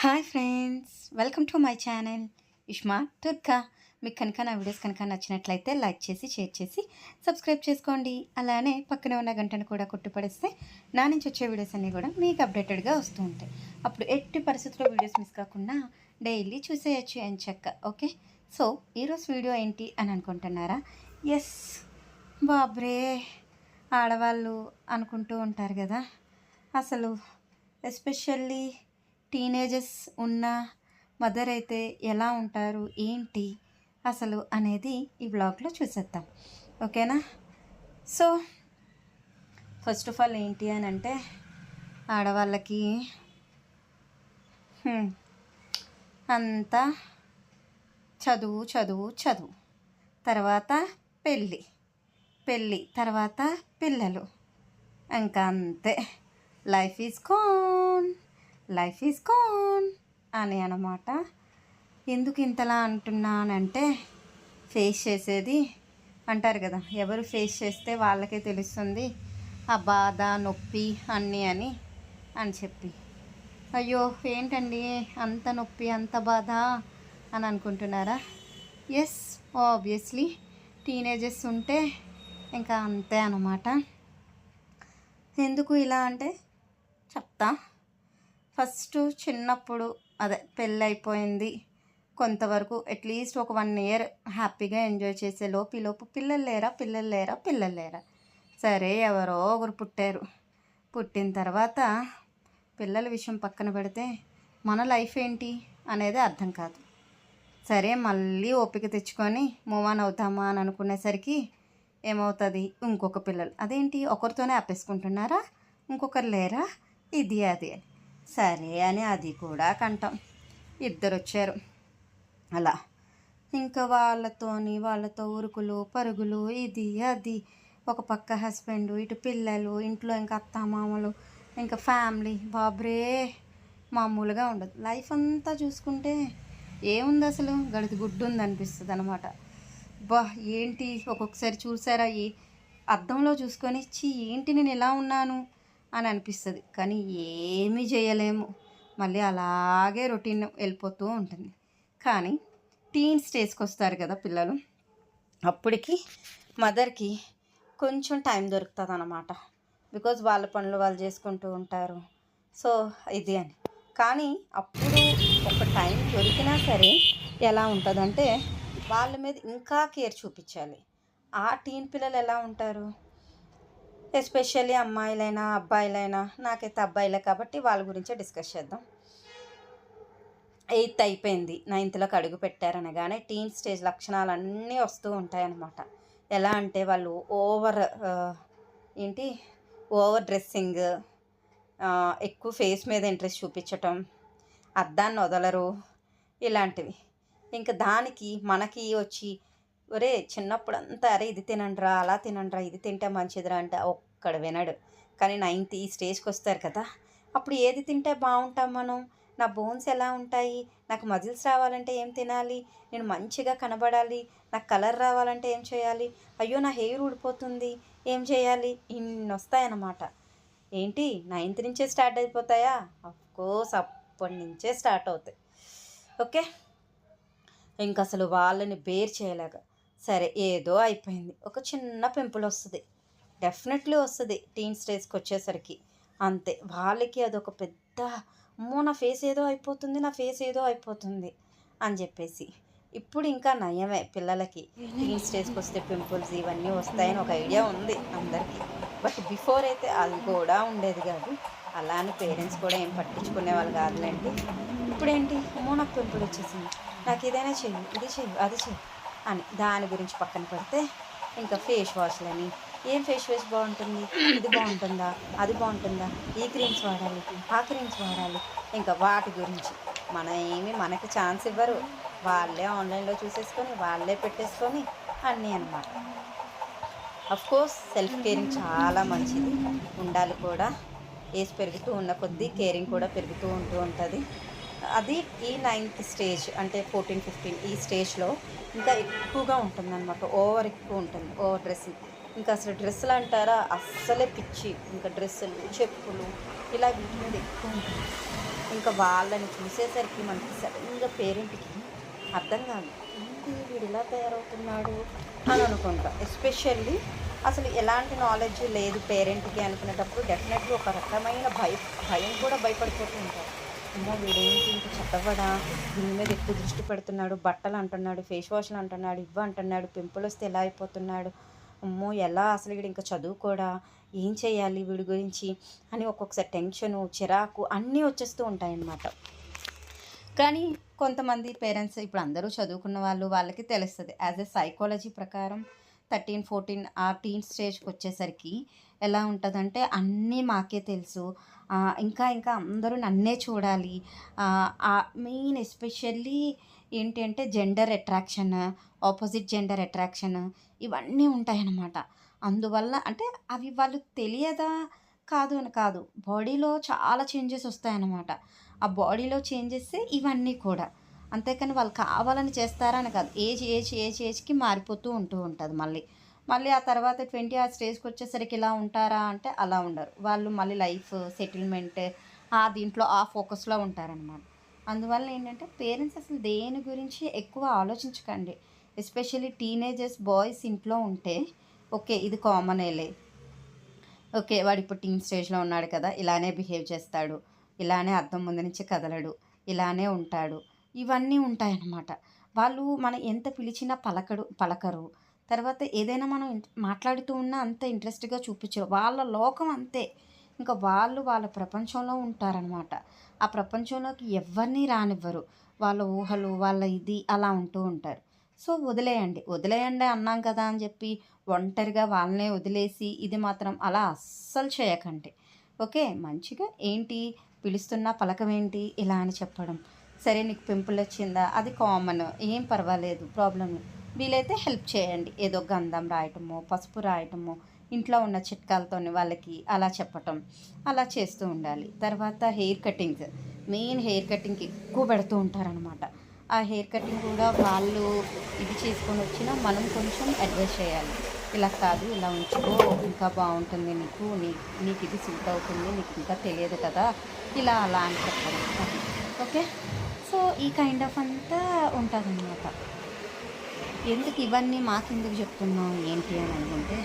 Hi friends welcome to my channel. Ishma Turka. మీకు కనుక నా వీడియోస్ కనుక నచ్చినట్లయితే లైక్ చేసి షేర్ చేసి సబ్స్క్రైబ్ చేసుకోండి. అలానే పక్కనే ఉన్న గంటను కూడా కొట్టుపడేస్తే నా నుంచి వచ్చే వీడియోస్ అన్నీ కూడా మీకు అప్డేటెడ్గా వస్తూ ఉంటాయి. అప్పుడు ఎట్టి పరిస్థితుల్లో వీడియోస్ మిస్ కాకుండా డైలీ చూసేయచ్చు అని చెక్క ఓకే? సో ఈరోజు వీడియో ఏంటి అని అనుకుంటున్నారా? ఎస్! బాబ్రే! ఆడవాళ్ళు అనుకుంటూ ఉంటారు కదా? అసలు ఎస్పెషల్లీ టీనేజర్స్ ఉన్న మదర్ అయితే ఎలా ఉంటారు ఏంటి అసలు అనేది ఈ బ్లాగ్లో చూసేద్దాం. ఓకేనా? సో ఫస్ట్ ఆఫ్ ఆల్ ఏంటి అని అంటే ఆడవాళ్ళకి అంతా చదువు చదువు చదువు. తర్వాత పెళ్ళి పెళ్ళి తర్వాత పిల్లలు. ఇంకా అంతే. లైఫ్ ఈజ్ కోన్ లైఫ్ ఈజ్ కాన్ అని అనమాట ఎందుకు ఇంతలా అంటున్నానంటే ఫేస్ చేసేది అంటారు కదా ఎవరు ఫేస్ చేస్తే వాళ్ళకే తెలుస్తుంది ఆ బాధ నొప్పి అన్నీ అని అని చెప్పి. అయ్యో ఏంటండి అంత నొప్పి అంత బాధ అని అనుకుంటున్నారా? ఎస్ ఆబ్వియస్లీ టీనేజర్స్ ఉంటే ఇంకా అంతే అనమాట ఎందుకు ఇలా అంటే చెప్తా. ఫస్ట్ చిన్నప్పుడు అదే పెళ్ళి అయిపోయింది కొంతవరకు అట్లీస్ట్ ఒక వన్ ఇయర్ హ్యాపీగా ఎంజాయ్ చేసే లోపు లోపు పిల్లలు లేరా పిల్లలు లేరా పిల్లలు లేరా? సరే ఎవరో ఒకరు పుట్టారు. పుట్టిన తర్వాత పిల్లల విషయం పక్కన పెడితే మన లైఫ్ ఏంటి అనేది అర్థం కాదు. సరే మళ్ళీ ఓపిక తెచ్చుకొని మూవ్ ఆన్ అవుతామా అని అనుకునేసరికి ఏమవుతుంది? ఇంకొక పిల్లలు. అదేంటి? ఒకరితోనే ఆపేసుకుంటున్నారా? ఇంకొకరు లేరా? ఇది అది అని. సరే అని అది కూడా కంటాం. ఇద్దరు వచ్చారు అలా. ఇంకా వాళ్ళతోని వాళ్ళతో ఉరుకులు పరుగులు ఇది అది. ఒక పక్క హస్బెండ్ ఇటు పిల్లలు ఇంట్లో ఇంకా అత్తమామలు ఇంకా ఫ్యామిలీ. బాబ్రే! మామూలుగా ఉండదు. లైఫ్ అంతా చూసుకుంటే ఏముంది అసలు గడిది గుడ్డు ఉంది అనిపిస్తుంది అనమాట బా ఏంటి? ఒక్కొక్కసారి చూసారా? ఈ అద్దంలో చూసుకొని చీ ఏంటి నేను ఎలా ఉన్నాను? అని అనిపిస్తుంది. కానీ ఏమీ చేయలేము. మళ్ళీ అలాగే రొటీన్ వెళ్ళిపోతూ ఉంటుంది. కానీ టీన్ స్టేజ్కి వస్తారు కదా పిల్లలు. అప్పటికి మదర్కి కొంచెం టైం దొరుకుతుంది అన్నమాట బికాజ్ వాళ్ళ పనులు వాళ్ళు చేసుకుంటూ ఉంటారు. సో ఇది అని. కానీ అప్పుడు ఒక టైం దొరికినా సరే ఎలా ఉంటుందంటే వాళ్ళ మీద ఇంకా కేర్ చూపించాలి. ఆ టీన్ పిల్లలు ఎలా ఉంటారు? ఎస్పెషల్లీ అమ్మాయిలైనా అబ్బాయిలైనా నాకైతే అబ్బాయిలే కాబట్టి వాళ్ళ గురించే డిస్కస్ చేద్దాం. ఎయిత్ అయిపోయింది. నైన్త్లోకి అడుగు పెట్టారనగానే టీన్ స్టేజ్ లక్షణాలు అన్నీ వస్తూ ఉంటాయన్నమాట. ఎలా అంటే వాళ్ళు ఓవర్ ఏంటి? ఓవర్ డ్రెస్సింగ్ ఎక్కువ ఫేస్ మీద ఇంట్రెస్ట్ చూపించటం అద్దాన్ని వదలరు ఇలాంటివి. ఇంకా దానికి మనకి వచ్చి ఒరే చిన్నప్పుడు అంతా అరే ఇది తినండిరా అలా తినండిరా ఇది తింటే మంచిదిరా అంటే ఇక్కడ వినడు. కానీ నైన్త్ ఈ స్టేజ్కి వస్తారు కదా అప్పుడు ఏది తింటే బాగుంటాం మనం? నా బోన్స్ ఎలా ఉంటాయి? నాకు మజిల్స్ రావాలంటే ఏం తినాలి? నేను మంచిగా కనబడాలి? నాకు కలర్ రావాలంటే ఏం చేయాలి? అయ్యో నా హెయిర్ ఊడిపోతుంది. ఏం చేయాలి? ఇన్ని వస్తాయన్నమాట. ఏంటి? నైన్త్ నుంచే స్టార్ట్ అయిపోతాయా? కోర్స్ అప్పటి నుంచే స్టార్ట్ అవుతాయి. ఓకే? ఇంక అసలు వాళ్ళని బేర్ చేయలేక. సరే ఏదో అయిపోయింది. ఒక చిన్న పెంపులు వస్తుంది డెఫినెట్లీ వస్తుంది టీన్ స్టేజ్కి వచ్చేసరికి. అంతే వాళ్ళకి అదొక పెద్ద అమ్మో నా ఫేస్ ఏదో అయిపోతుంది నా ఫేస్ ఏదో అయిపోతుంది అని చెప్పేసి. ఇప్పుడు ఇంకా నయమే పిల్లలకి. టీన్ స్టేజ్కి వస్తే పింపుల్స్ ఇవన్నీ వస్తాయని ఒక ఐడియా ఉంది అందరికీ. బట్ బిఫోర్ అయితే అది కూడా ఉండేది కాదు. అలా అని పేరెంట్స్ కూడా ఏం పట్టించుకునే వాళ్ళు కాదులేండి. ఇప్పుడేంటి? అమ్మో నాకు పింపుల్ వచ్చేసింది. నాకు ఏదైనా చెయ్యి ఇది చెయ్యి అది చెయ్యి అని దాని గురించి పక్కన పెడితే ఇంకా ఫేస్ వాష్లని ఏం ఫేస్ వాష్ బాగుంటుంది? ఇది బాగుంటుందా? అది బాగుంటుందా? ఈ క్రీమ్స్ వాడాలి ఆ క్రీమ్స్ వాడాలి. ఇంకా వాటి గురించి. మన ఏమి మనకి ఛాన్స్ ఇవ్వరు. వాళ్ళే ఆన్లైన్లో చూసేసుకొని వాళ్ళే పెట్టేసుకొని అన్నీ అనమాట అఫ్ కోర్స్ సెల్ఫ్ కేరింగ్ చాలా మంచిది. ఉండాలి కూడా. ఏజ్ పెరుగుతూ ఉన్న కొద్దీ కేరింగ్ కూడా పెరుగుతూ ఉంటూ ఉంటుంది. అది ఈ నైన్త్ స్టేజ్ అంటే ఫోర్టీన్ ఫిఫ్టీన్ ఈ స్టేజ్లో ఇంకా ఎక్కువగా ఉంటుంది అనమాట ఓవర్ ఎక్కువ ఉంటుంది. ఓవర్ డ్రెస్సింగ్ ఇంకా అసలు డ్రెస్సులు అంటారా? అస్సలే పిచ్చి. ఇంకా డ్రెస్సులు చెప్పులు ఇలా వీటి మీద ఎక్కువ ఉంటుంది ఇంకా వాళ్ళని చూసేసరికి మనకి సడన్గా పేరెంట్కి అర్థం కాదు. ఏంటి వీడు ఇలా తయారవుతున్నాడు అని అనుకుంటా. ఎస్పెషల్లీ అసలు ఎలాంటి నాలెడ్జ్ లేదు పేరెంట్కి అనుకునేటప్పుడు. డెఫినెట్గా ఒక రకమైన భయ భయం కూడా భయపడిపోతూ ఉంటారు. అమ్మో వీడేంటి ఇంక చదవడా దీని మీద ఎక్కువ దృష్టి పెడుతున్నాడు. బట్టలు అంటున్నాడు ఫేస్ వాష్లు అంటున్నాడు ఇవ్వ అంటున్నాడు పింపుల్ వస్తే ఎలా అయిపోతున్నాడు? అమ్మో ఎలా అసలు వీడు ఇంకా చదువుకోడా? ఏం చేయాలి వీడి గురించి? అని ఒక్కొక్కసారి టెన్షను చిరాకు అన్నీ వచ్చేస్తూ ఉంటాయన్నమాట. కానీ కొంతమంది పేరెంట్స్ ఇప్పుడు అందరూ చదువుకున్న వాళ్ళు వాళ్ళకి తెలుస్తుంది. యాజ్ ఎ సైకాలజీ ప్రకారం థర్టీన్ ఫోర్టీన్ ఆ టీన్ స్టేజ్కి వచ్చేసరికి ఎలా ఉంటుందంటే అన్నీ మాకే తెలుసు. ఇంకా ఇంకా అందరూ నన్నే చూడాలి. మెయిన్ ఎస్పెషల్లీ ఏంటి అంటే gender attraction opposite gender attraction ఇవన్నీ ఉంటాయన్నమాట. అందువల్ల అంటే అవి వాళ్ళు తెలియదా కాదు అని కాదు. బాడీలో చాలా చేంజెస్ వస్తాయన్నమాట. ఆ బాడీలో చేంజెస్ ఇవన్నీ కూడా. అంతేకాని వాళ్ళు కావాలని చేస్తారా అని కాదు. ఏజ్ ఏజ్ ఏజ్ ఏజ్కి మారిపోతూ ఉంటూ ఉంటుంది మళ్ళీ. మళ్ళీ ఆ తర్వాత ట్వంటీ ఆ స్టేజ్కి వచ్చేసరికి ఇలా ఉంటారా అంటే అలా ఉండరు. వాళ్ళు మళ్ళీ లైఫ్ సెటిల్మెంట్ ఆ దీంట్లో ఆ ఫోకస్లో ఉంటారనమాట అందువల్ల ఏంటంటే పేరెంట్స్ అసలు దేని గురించి ఎక్కువ ఆలోచించకండి. ఎస్పెషల్లీ టీనేజర్స్ బాయ్స్ ఇంట్లో ఉంటే ఓకే ఇది కామనేలే. ఓకే వాడు ఇప్పుడు టీన్ స్టేజ్లో ఉన్నాడు కదా ఇలానే బిహేవ్ చేస్తాడు ఇలానే అర్థం ముందు నుంచి కదలడు ఇలానే ఉంటాడు. ఇవన్నీ ఉంటాయన్నమాట. వాళ్ళు మనం ఎంత పిలిచినా పలకడు పలకరు. తర్వాత ఏదైనా మనం మాట్లాడుతూ ఉన్నా అంత ఇంట్రెస్ట్గా చూపించరు. వాళ్ళ లోకం అంతే. ఇంకా వాళ్ళు వాళ్ళ ప్రపంచంలో ఉంటారనమాట ఆ ప్రపంచంలోకి ఎవరిని రానివ్వరు. వాళ్ళ ఊహలు వాళ్ళ ఇది అలా ఉంటూ ఉంటారు. సో వదిలేయండి. వదిలేయండి అన్నాం కదా అని చెప్పి ఒంటరిగా వాళ్ళనే వదిలేసి ఇది మాత్రం అలా అస్సలు చేయకండి. ఓకే? మంచిగా ఏంటి? పిలుస్తున్న పలకం ఏంటి? ఇలా అని చెప్పడం. సరే నీకు పింపుల్ వచ్చిందా? అది కామన్. ఏం పర్వాలేదు. ప్రాబ్లం వీలైతే హెల్ప్ చేయండి. ఏదో గంధం రాయటము పసుపు రాయటము ఇంట్లో ఉన్న చిట్కాలతో వాళ్ళకి అలా చెప్పటం అలా చేస్తూ ఉండాలి. తర్వాత హెయిర్ కటింగ్స్. మెయిన్ హెయిర్ కటింగ్కి ఎక్కువ పెడుతూ ఉంటారనమాట ఆ హెయిర్ కటింగ్ కూడా వాళ్ళు ఇది చేసుకొని వచ్చినా మనం కొంచెం అడ్వైస్ చేయాలి. ఇలా కాదు ఇలా ఉంచుకో ఇంకా బాగుంటుంది నీకు నీ నీకు ఇది సూట్ అవుతుంది నీకు ఇంకా తెలియదు కదా ఇలా అలా అని చెప్పడం. ఓకే? సో ఈ కైండ్ ఆఫ్ అంతా ఉంటుంది ఎందుకు ఇవన్నీ మాకెందుకు చెప్తున్నావు? ఏంటి అని అనుకుంటే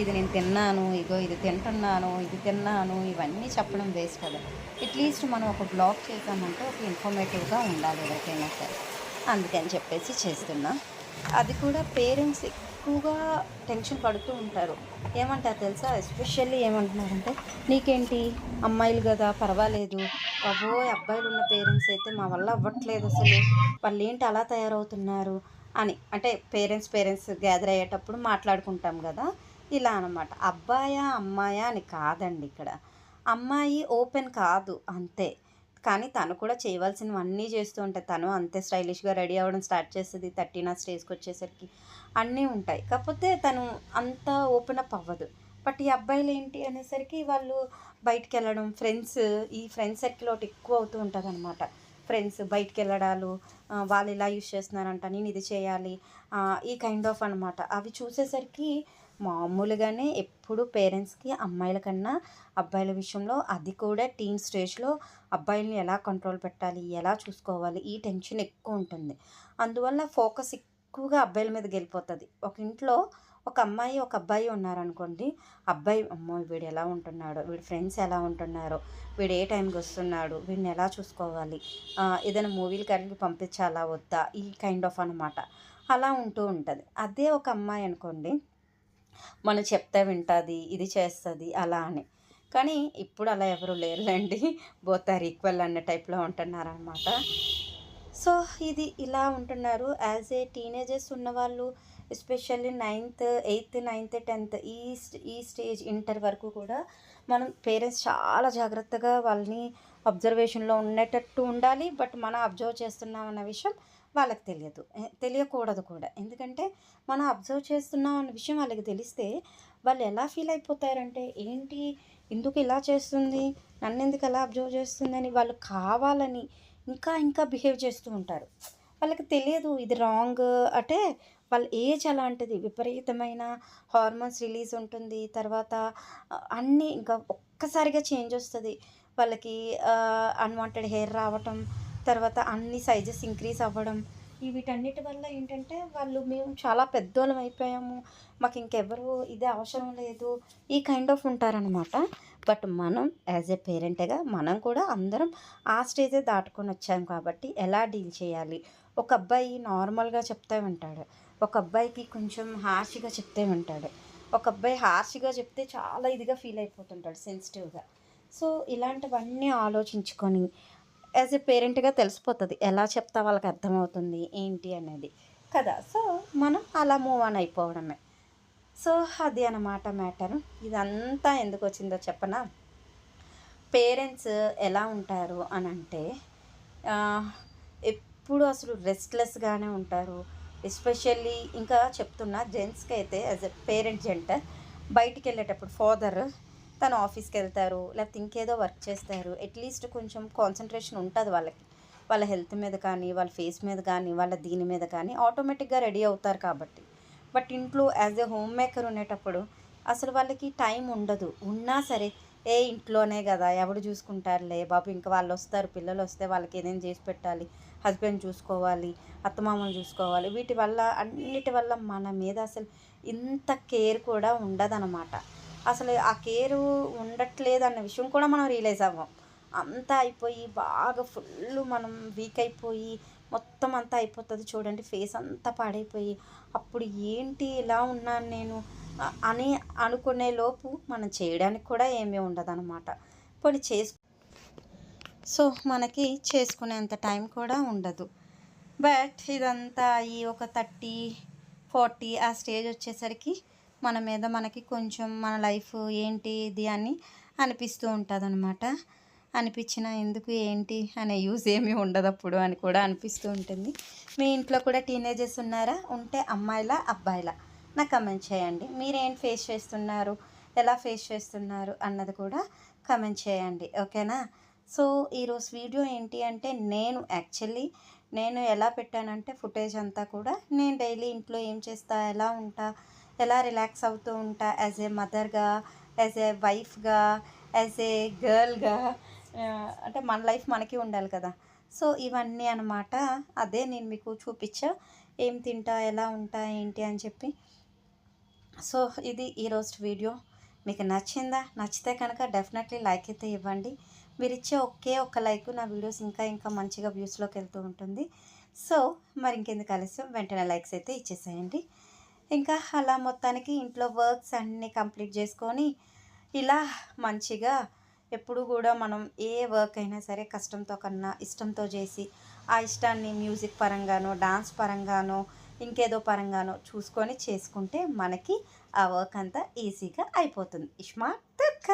ఇది నేను తిన్నాను ఇగో ఇది తింటున్నాను ఇది తిన్నాను ఇవన్నీ చెప్పడం వేస్ట్ కదా. అట్లీస్ట్ మనం ఒక బ్లాగ్ చేసామంటే ఒక ఇన్ఫర్మేటివ్గా ఉండాలి ఎవరికైనా సరే. అందుకని చెప్పేసి చేస్తున్నా. అది కూడా పేరెంట్స్ ఎక్కువగా టెన్షన్ పడుతూ ఉంటారు. ఏమంటారు తెలుసా? ఎస్పెషల్లీ ఏమంటున్నారంటే నీకేంటి? అమ్మాయిలు కదా పర్వాలేదు. బాబోయ్ అబ్బాయిలు ఉన్న పేరెంట్స్ అయితే మా వల్ల అవ్వట్లేదు అసలు. వాళ్ళు ఏంటి అలా తయారవుతున్నారు? అని. అంటే పేరెంట్స్ పేరెంట్స్ గ్యాదర్ అయ్యేటప్పుడు మాట్లాడుకుంటాం కదా. ఇలా అనమాట అబ్బాయా అమ్మాయా అని కాదండి ఇక్కడ. అమ్మాయి ఓపెన్ కాదు అంతే. కానీ తను కూడా చేయవలసినవన్నీ చేస్తూ ఉంటాయి తను అంతే స్టైలిష్గా రెడీ అవ్వడం స్టార్ట్ చేస్తుంది. థర్టీన్ ఆ స్టేజ్కి వచ్చేసరికి అన్నీ ఉంటాయి. కాకపోతే తను అంత ఓపెన్ అప్ అవ్వదు. బట్ ఈ అబ్బాయిలు ఏంటి అనేసరికి వాళ్ళు బయటికి వెళ్ళడం ఫ్రెండ్స్ ఈ ఫ్రెండ్స్ సర్కిల్ ఒకటి ఎక్కువ అవుతూ ఉంటుంది అనమాట ఫ్రెండ్స్ బయటికి వెళ్ళడాలు వాళ్ళు ఇలా యూస్ చేస్తున్నారంట నేను ఇది చేయాలి ఈ కైండ్ ఆఫ్ అనమాట అవి చూసేసరికి మామూలుగానే ఎప్పుడు పేరెంట్స్కి అమ్మాయిల కన్నా అబ్బాయిల విషయంలో అది కూడా టీన్ స్టేజ్లో అబ్బాయిల్ని ఎలా కంట్రోల్ పెట్టాలి ఎలా చూసుకోవాలి ఈ టెన్షన్ ఎక్కువ ఉంటుంది. అందువల్ల ఫోకస్ ఎక్కువగా అబ్బాయిల మీద వెళ్ళిపోతుంది. ఒక ఇంట్లో ఒక అమ్మాయి ఒక అబ్బాయి ఉన్నారనుకోండి అబ్బాయి అమ్మో వీడు ఎలా ఉంటున్నాడు వీడి ఫ్రెండ్స్ ఎలా ఉంటున్నారు వీడు ఏ టైంకి వస్తున్నాడు వీడిని ఎలా చూసుకోవాలి ఏదైనా మూవీలు కలిగి పంపించాలా వద్దా ఈ కైండ్ ఆఫ్ అనమాట అలా ఉంటూ ఉంటుంది. అదే ఒక అమ్మాయి అనుకోండి మనం చెప్తే వింటుంది ఇది చేస్తుంది అలా అని. కానీ ఇప్పుడు అలా ఎవరు లేరులేండి బోత్ ఆర్ ఈక్వల్ అన్న టైప్లో ఉంటున్నారనమాట సో ఇది ఇలా ఉంటున్నారు. యాజ్ ఏ టీనేజర్స్ ఉన్నవాళ్ళు especially ninth eighth ninth tenth ఈ ఈ స్టేజ్ ఇంటర్ వరకు కూడా మనం పేరెంట్స్ చాలా జాగ్రత్తగా వాళ్ళని అబ్జర్వేషన్లో ఉండేటట్టు ఉండాలి. బట్ మనం అబ్జర్వ్ చేస్తున్నాం అన్న విషయం వాళ్ళకి తెలియదు. తెలియకూడదు కూడా. ఎందుకంటే మనం అబ్జర్వ్ చేస్తున్నాం అన్న విషయం వాళ్ళకి తెలిస్తే వాళ్ళు ఎలా ఫీల్ అయిపోతారంటే ఏంటి? ఎందుకు ఇలా చేస్తుంది? నన్ను ఎందుకు అలా అబ్జర్వ్ చేస్తుందని? వాళ్ళు కావాలని ఇంకా ఇంకా బిహేవ్ చేస్తూ ఉంటారు. వాళ్ళకి తెలియదు ఇది రాంగ్ అంటే వాళ్ళ ఏజ్ అలాంటిది. విపరీతమైన హార్మోన్స్ రిలీజ్ ఉంటుంది. తర్వాత అన్నీ ఇంకా ఒక్కసారిగా చేంజ్ వస్తుంది. వాళ్ళకి అన్వాంటెడ్ హెయిర్ రావటం తర్వాత అన్ని సైజెస్ ఇంక్రీజ్ అవ్వడం. వీటన్నిటి వల్ల ఏంటంటే వాళ్ళు మేము చాలా పెద్దోళ్ళం అయిపోయాము. మాకు ఇంకెవరు ఇదే అవసరం లేదు. ఈ కైండ్ ఆఫ్ ఉంటారనమాట బట్ మనం యాజ్ ఏ పేరెంట్గా మనం కూడా అందరం ఆ స్టేజే దాటుకొని వచ్చాం కాబట్టి ఎలా డీల్ చేయాలి? ఒక అబ్బాయి నార్మల్గా చెప్తా ఉంటాడు ఒక అబ్బాయికి కొంచెం హార్ష్గా చెప్తే ఉంటాడు ఒక అబ్బాయి హార్ష్గా చెప్తే చాలా ఇదిగా ఫీల్ అయిపోతుంటాడు సెన్సిటివ్గా. సో ఇలాంటివన్నీ ఆలోచించుకొని యాజ్ ఎ పేరెంట్గా తెలిసిపోతుంది ఎలా చెప్తా వాళ్ళకి అర్థమవుతుంది ఏంటి అనేది. కదా? సో మనం అలా మూవ్ ఆన్ అయిపోవడమే. సో అది అన్నమాట మ్యాటర్. ఇదంతా ఎందుకు వచ్చిందో చెప్పనా? పేరెంట్స్ ఎలా ఉంటారు అని అంటే ఎప్పుడు అసలు రెస్ట్లెస్గానే ఉంటారు. ఎస్పెషల్లీ ఇంకా చెప్తున్నా జెంట్స్కి అయితే యాజ్ ఎ పేరెంట్ జెంట్ బయటికి వెళ్ళేటప్పుడు ఫాదర్ తను ఆఫీస్కి వెళ్తారు లేకపోతే ఇంకేదో వర్క్ చేస్తారు అట్లీస్ట్ కొంచెం కాన్సన్ట్రేషన్ ఉంటుంది వాళ్ళకి. వాళ్ళ హెల్త్ మీద కానీ వాళ్ళ ఫేస్ మీద కానీ వాళ్ళ దీని మీద కానీ ఆటోమేటిక్గా రెడీ అవుతారు కాబట్టి. బట్ ఇంట్లో యాజ్ ఎ హోమ్ మేకర్ ఉండేటప్పుడు అసలు వాళ్ళకి టైం ఉండదు. ఉన్నా సరే ఏ ఇంట్లోనే కదా ఎవడు చూసుకుంటారులే బాబు ఇంకా వాళ్ళు వస్తారు పిల్లలు వస్తే వాళ్ళకి ఏదైనా చేసి పెట్టాలి. హస్బెండ్ చూసుకోవాలి అత్తమామలు చూసుకోవాలి వీటి వల్ల అన్నిటి వల్ల మన మీద అసలు ఇంత కేర్ కూడా ఉండదన్నమాట. అసలు ఆ కేరు ఉండట్లేదు అన్న విషయం కూడా మనం రియలైజ్ అవ్వం. అంతా అయిపోయి బాగా ఫుల్ మనం వీక్ అయిపోయి మొత్తం అంతా అయిపోతుంది చూడండి ఫేస్ అంతా పాడైపోయి. అప్పుడు ఏంటి ఇలా ఉన్నాను నేను? అని అనుకునే లోపు మనం చేయడానికి కూడా ఏమీ ఉండదు అనమాట పోనీ చేసు సో మనకి చేసుకునేంత టైం కూడా ఉండదు. బట్ ఇదంతా ఈ ఒక థర్టీ ఫార్టీ ఆ స్టేజ్ వచ్చేసరికి మన మీద మనకి కొంచెం మన లైఫ్ ఏంటి ఇది అని అనిపిస్తూ ఉంటుంది అనమాట అనిపించిన ఎందుకు ఏంటి అనే యూజ్ ఏమీ ఉండదు అప్పుడు అని కూడా అనిపిస్తూ ఉంటుంది. మీ ఇంట్లో కూడా టీనేజర్స్ ఉన్నారా? ఉంటే అమ్మాయిలా అబ్బాయిలా? నాకు కమెంట్ చేయండి. మీరేం ఫేస్ చేస్తున్నారు? ఎలా ఫేస్ చేస్తున్నారు? అన్నది కూడా కమెంట్ చేయండి. ఓకేనా? సో ఈరోజు వీడియో ఏంటి అంటే నేను యాక్చువల్లీ నేను ఎలా పెట్టానంటే ఫుటేజ్ అంతా కూడా నేను డైలీ ఇంట్లో ఏం చేస్తా ఎలా ఉంటా ఎలా రిలాక్స్ అవుతూ ఉంటా యాజ్ ఏ మదర్గా యాజ్ ఏ వైఫ్గా యాజ్ ఏ గర్ల్గా అంటే మన లైఫ్ మనకి ఉండాలి కదా. సో ఇవన్నీ అనమాట అదే నేను మీకు చూపించా. ఏం తింటా ఎలా ఉంటా ఏంటి అని చెప్పి. సో ఇది ఈరోజు వీడియో. మీకు నచ్చిందా? నచ్చితే కనుక డెఫినెట్లీ లైక్ అయితే ఇవ్వండి. మీరు ఇచ్చే ఒకే ఒక్క లైక్ నా వీడియోస్ ఇంకా ఇంకా మంచిగా వ్యూస్లోకి వెళ్తూ ఉంటుంది. సో మరి ఇంకెందుకు ఆలస్యం? వెంటనే లైక్స్ అయితే ఇచ్చేసేయండి. ఇంకా అలా మొత్తానికి ఇంట్లో వర్క్స్ అన్నీ కంప్లీట్ చేసుకొని ఇలా మంచిగా ఎప్పుడు కూడా మనం ఏ వర్క్ అయినా సరే కష్టంతో కన్నా ఇష్టంతో చేసి ఆ ఇష్టాన్ని మ్యూజిక్ పరంగానో డాన్స్ పరంగానో ఇంకేదో పరంగానో చూసుకొని చేసుకుంటే మనకి ఆ వర్క్ అంతా ఈజీగా అయిపోతుంది. ఇష్మా తక్క!